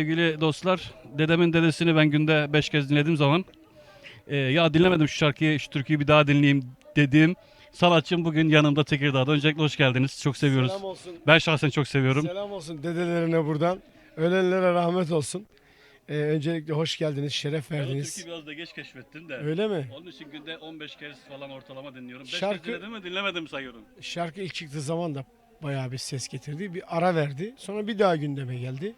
sevgili dostlar. Dedemin dedesini ben günde 5 kez dinlediğim zaman e, ya dinlemedim şu şarkıyı, şu türküyü bir daha dinleyeyim dediğim sanatçım bugün yanımda Tekirdağ'da. Öncelikle hoş geldiniz. Çok seviyoruz. Selam olsun. Ben şahsen çok seviyorum. Selam olsun dedelerine buradan. Ölenlere rahmet olsun. Ee, öncelikle hoş geldiniz, şeref verdiniz. biraz da geç keşfettim de. Öyle mi? Onun için günde 15 kez falan ortalama dinliyorum. 5 Şarkı- kez dinledim mi dinlemedim sayıyorum. Şarkı ilk çıktığı zaman da bayağı bir ses getirdi. Bir ara verdi. Sonra bir daha gündeme geldi.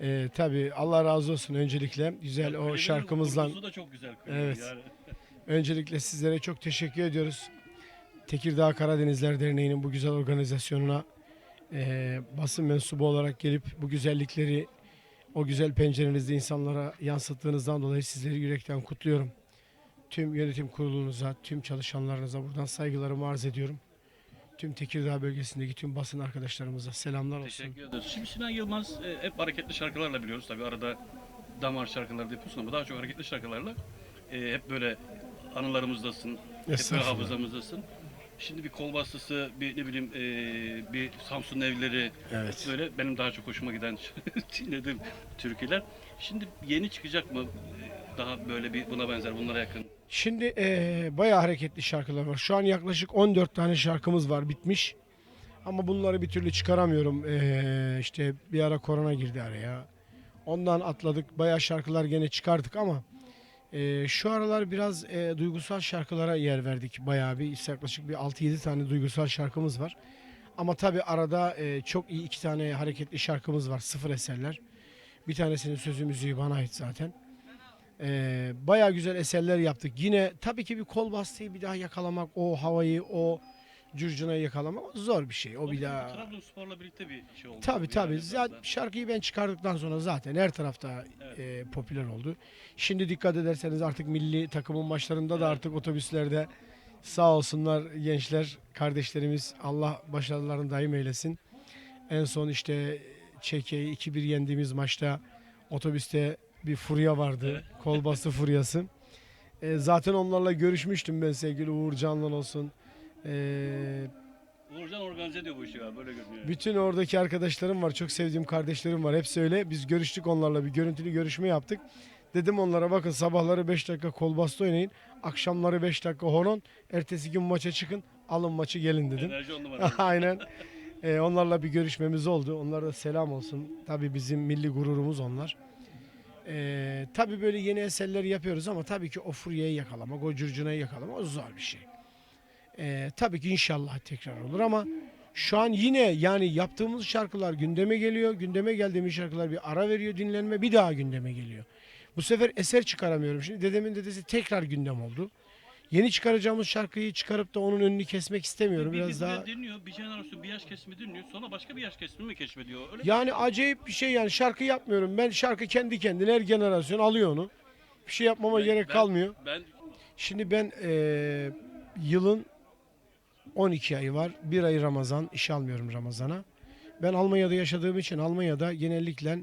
Ee, tabii Allah razı olsun öncelikle güzel o Klibimin şarkımızla. kurgusu da çok güzel. Evet. Yani. Öncelikle sizlere çok teşekkür ediyoruz. Tekirdağ Karadenizler Derneği'nin bu güzel organizasyonuna eee, basın mensubu olarak gelip bu güzellikleri o güzel pencerenizde insanlara yansıttığınızdan dolayı sizleri yürekten kutluyorum. Tüm yönetim kurulunuza, tüm çalışanlarınıza buradan saygılarımı arz ediyorum. Tüm Tekirdağ bölgesindeki tüm basın arkadaşlarımıza selamlar olsun. Teşekkür ederiz. Şimdi Sinan Yılmaz e, hep hareketli şarkılarla biliyoruz. Tabii arada damar şarkıları da yapıyorsun ama daha çok hareketli şarkılarla e, hep böyle anılarımızdasın. Hep böyle Estağfurullah. hafızamızdasın. Şimdi bir kol bastası, bir ne bileyim e, bir Samsun evleri Evet. böyle benim daha çok hoşuma giden dinlediğim türküler. Şimdi yeni çıkacak mı? E, Daha böyle bir buna benzer bunlara yakın. Şimdi eee bayağı hareketli şarkılar var. Şu an yaklaşık 14 tane şarkımız var bitmiş. Ama bunları bir türlü çıkaramıyorum. Eee işte bir ara korona girdi araya. Ondan atladık. Bayağı şarkılar gene çıkardık ama eee, şu aralar biraz eee, duygusal şarkılara yer verdik. Bayağı bir yaklaşık bir 6-7 tane duygusal şarkımız var. Ama tabii arada eee, çok iyi iki tane hareketli şarkımız var. Sıfır eserler. Bir tanesinin sözü müziği bana ait zaten. Ee, bayağı güzel eserler yaptık. Yine tabii ki bir kol bastıyı bir daha yakalamak, o havayı, o curcunayı yakalamak zor bir şey. O bir daha... Trabzonspor'la birlikte bir şey oldu. Tabii Bu tabii. yani Zaten şarkıyı ben çıkardıktan sonra zaten her tarafta Evet. e, popüler oldu. Şimdi dikkat ederseniz artık milli takımın maçlarında da Evet. artık otobüslerde sağ olsunlar gençler, kardeşlerimiz Allah başarılarını daim eylesin. En son işte Çekya'yı 2-1 yendiğimiz maçta otobüste bir furya vardı. Kol bastı furyası. E, zaten onlarla görüşmüştüm ben sevgili Uğur Canlan olsun. E, Uğurcan organize ediyor bu işi ya böyle görünüyor. bütün oradaki arkadaşlarım var. Çok sevdiğim kardeşlerim var. Hepsi öyle. Biz görüştük onlarla. Bir görüntülü görüşme yaptık. Dedim onlara bakın sabahları 5 dakika kol bastı oynayın. Akşamları 5 dakika horon. Ertesi gün maça çıkın. Alın maçı gelin dedim. Enerji on numara. Aynen. Ee, onlarla bir görüşmemiz oldu. Onlara da selam olsun. Tabii bizim milli gururumuz onlar. Ee, tabii böyle yeni eserler yapıyoruz ama tabii ki o furyayı yakalamak, o curcunayı yakalamak o zor bir şey. Ee, tabii ki inşallah tekrar olur ama şu an yine yani yaptığımız şarkılar gündeme geliyor. Gündeme geldiğimiz şarkılar bir ara veriyor dinlenme bir daha gündeme geliyor. Bu sefer eser çıkaramıyorum. Şimdi dedemin dedesi tekrar gündem oldu. Yeni çıkaracağımız şarkıyı çıkarıp da onun önünü kesmek istemiyorum. bir, Biraz bir, daha dinliyor, bir jenerasyon bir yaş kesimi dinliyor, sonra başka bir yaş kesimi mi keşfediyor? Öyle Yani acayip bir şey yani şarkı yapmıyorum. Ben şarkı kendi kendine her jenerasyon alıyor onu. Bir şey yapmama Ben- gerek ben- kalmıyor. ben Şimdi ben eee, yılın 12 ayı var. Bir ay Ramazan. iş almıyorum Ramazan'a. Ben Almanya'da yaşadığım için Almanya'da genellikle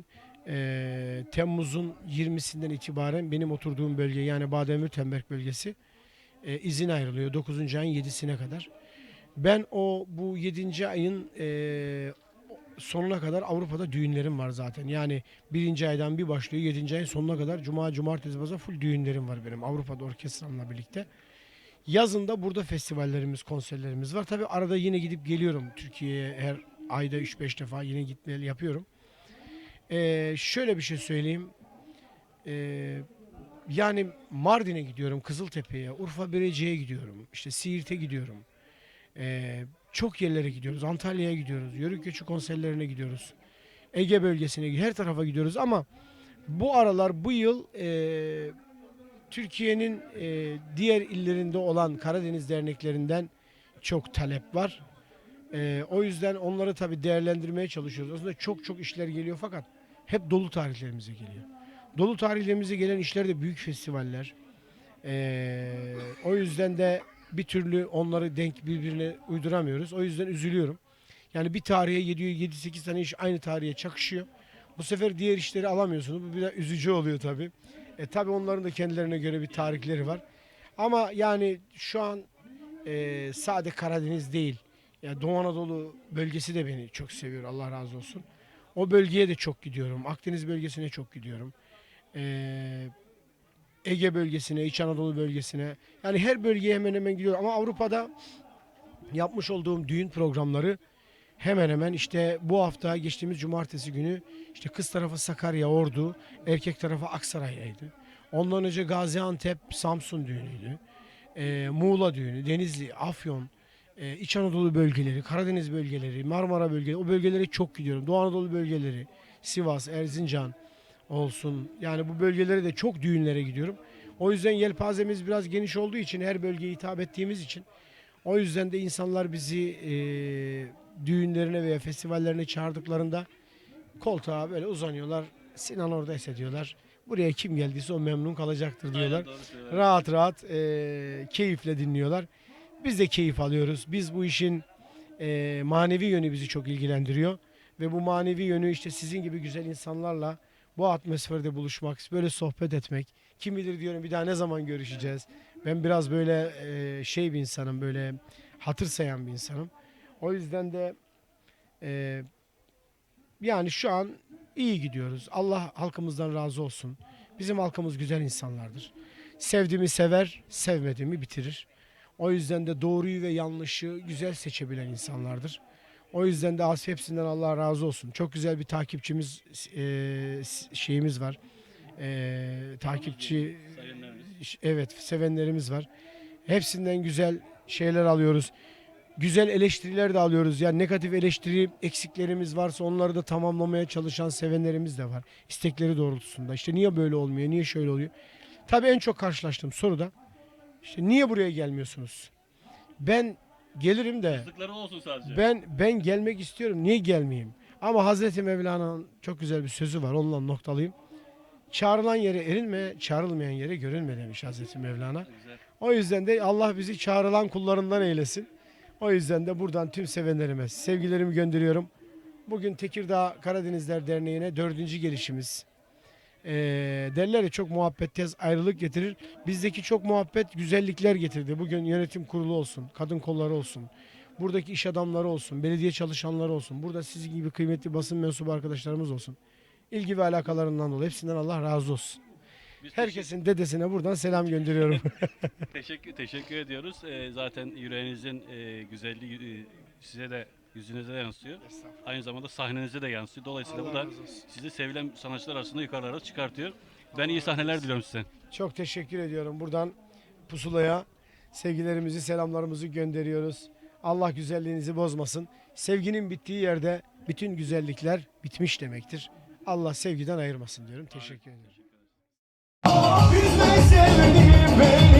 eee, Temmuz'un 20'sinden itibaren benim oturduğum bölge yani Baden-Württemberg bölgesi eee, izin ayrılıyor 9. ayın 7'sine kadar. Ben o bu 7. ayın eee, sonuna kadar Avrupa'da düğünlerim var zaten. Yani birinci aydan bir başlıyor yedinci ayın sonuna kadar cuma, cumartesi, pazar full düğünlerim var benim Avrupa'da orkestramla birlikte. Yazında burada festivallerimiz, konserlerimiz var. Tabii arada yine gidip geliyorum Türkiye'ye her ayda 3-5 defa yine gitmeli yapıyorum. Ee, şöyle bir şey söyleyeyim. Ee, yani Mardin'e gidiyorum, Kızıltepe'ye, Urfa Berece'ye gidiyorum, işte Siirt'e gidiyorum. Ee, çok yerlere gidiyoruz. Antalya'ya gidiyoruz. Yörük göçü konserlerine gidiyoruz. Ege bölgesine. Her tarafa gidiyoruz ama bu aralar bu yıl e, Türkiye'nin e, diğer illerinde olan Karadeniz derneklerinden çok talep var. E, o yüzden onları tabii değerlendirmeye çalışıyoruz. Aslında çok çok işler geliyor fakat hep dolu tarihlerimize geliyor. Dolu tarihlerimize gelen işler de büyük festivaller. E, o yüzden de bir türlü onları denk birbirine uyduramıyoruz. O yüzden üzülüyorum. Yani bir tarihe 7-8 tane iş aynı tarihe çakışıyor. Bu sefer diğer işleri alamıyorsunuz. Bu biraz üzücü oluyor tabii. E tabii onların da kendilerine göre bir tarihleri var. Ama yani şu an e, sade Karadeniz değil. Yani Doğu Anadolu bölgesi de beni çok seviyor. Allah razı olsun. O bölgeye de çok gidiyorum. Akdeniz bölgesine çok gidiyorum. Ee, Ege bölgesine, İç Anadolu bölgesine. Yani her bölgeye hemen hemen gidiyorum. Ama Avrupa'da yapmış olduğum düğün programları hemen hemen işte bu hafta geçtiğimiz cumartesi günü işte kız tarafı Sakarya, Ordu, erkek tarafı Aksaray'daydı. Ondan önce Gaziantep, Samsun düğünüydü. Ee, Muğla düğünü, Denizli, Afyon, e, İç Anadolu bölgeleri, Karadeniz bölgeleri, Marmara bölgeleri, o bölgelere çok gidiyorum. Doğu Anadolu bölgeleri, Sivas, Erzincan olsun. Yani bu bölgelere de çok düğünlere gidiyorum. O yüzden yelpazemiz biraz geniş olduğu için, her bölgeye hitap ettiğimiz için o yüzden de insanlar bizi e, düğünlerine veya festivallerine çağırdıklarında koltuğa böyle uzanıyorlar. Sinan oradaysa diyorlar. Buraya kim geldiyse o memnun kalacaktır diyorlar. Aynen. Rahat rahat e, keyifle dinliyorlar. Biz de keyif alıyoruz. Biz bu işin e, manevi yönü bizi çok ilgilendiriyor. Ve bu manevi yönü işte sizin gibi güzel insanlarla bu atmosferde buluşmak, böyle sohbet etmek. Kim bilir diyorum bir daha ne zaman görüşeceğiz. Ben biraz böyle e, şey bir insanım, böyle hatır sayan bir insanım. O yüzden de e, yani şu an iyi gidiyoruz. Allah halkımızdan razı olsun. Bizim halkımız güzel insanlardır. Sevdiğimi sever, sevmediğimi bitirir. O yüzden de doğruyu ve yanlışı güzel seçebilen insanlardır. O yüzden de as hepsinden Allah razı olsun. Çok güzel bir takipçimiz e, şeyimiz var. E, takipçi evet sevenlerimiz var. Hepsinden güzel şeyler alıyoruz. Güzel eleştiriler de alıyoruz. Yani negatif eleştiri eksiklerimiz varsa onları da tamamlamaya çalışan sevenlerimiz de var. İstekleri doğrultusunda. İşte niye böyle olmuyor, niye şöyle oluyor. Tabii en çok karşılaştığım soru da işte niye buraya gelmiyorsunuz? Ben gelirim de Kızlıkları olsun sadece. ben ben gelmek istiyorum. Niye gelmeyeyim? Ama Hazreti Mevlana'nın çok güzel bir sözü var. Onunla noktalıyım. Çağrılan yere erinme, çağrılmayan yere görünme demiş Hazreti Mevlana. Güzel. O yüzden de Allah bizi çağrılan kullarından eylesin. O yüzden de buradan tüm sevenlerime sevgilerimi gönderiyorum. Bugün Tekirdağ Karadenizler Derneği'ne dördüncü gelişimiz. Ee, derler ya çok muhabbet tez ayrılık getirir. Bizdeki çok muhabbet güzellikler getirdi. Bugün yönetim kurulu olsun, kadın kolları olsun, buradaki iş adamları olsun, belediye çalışanları olsun, burada sizin gibi kıymetli basın mensubu arkadaşlarımız olsun. İlgi ve alakalarından dolayı hepsinden Allah razı olsun. Biz Herkesin dedesine buradan selam gönderiyorum. Teşekkür teşekkür ediyoruz. Ee, zaten yüreğinizin e, güzelliği e, size de yüzünüze de yansıyor. Aynı zamanda sahnenize de yansıyor. Dolayısıyla bu Allah da razı olsun. sizi sevilen sanatçılar arasında yukarılara çıkartıyor. Ben iyi sahneler diliyorum size. Çok teşekkür ediyorum. Buradan pusulaya sevgilerimizi, selamlarımızı gönderiyoruz. Allah güzelliğinizi bozmasın. Sevginin bittiği yerde bütün güzellikler bitmiş demektir. Allah sevgiden ayırmasın diyorum. Teşekkür ederim. Ellerimse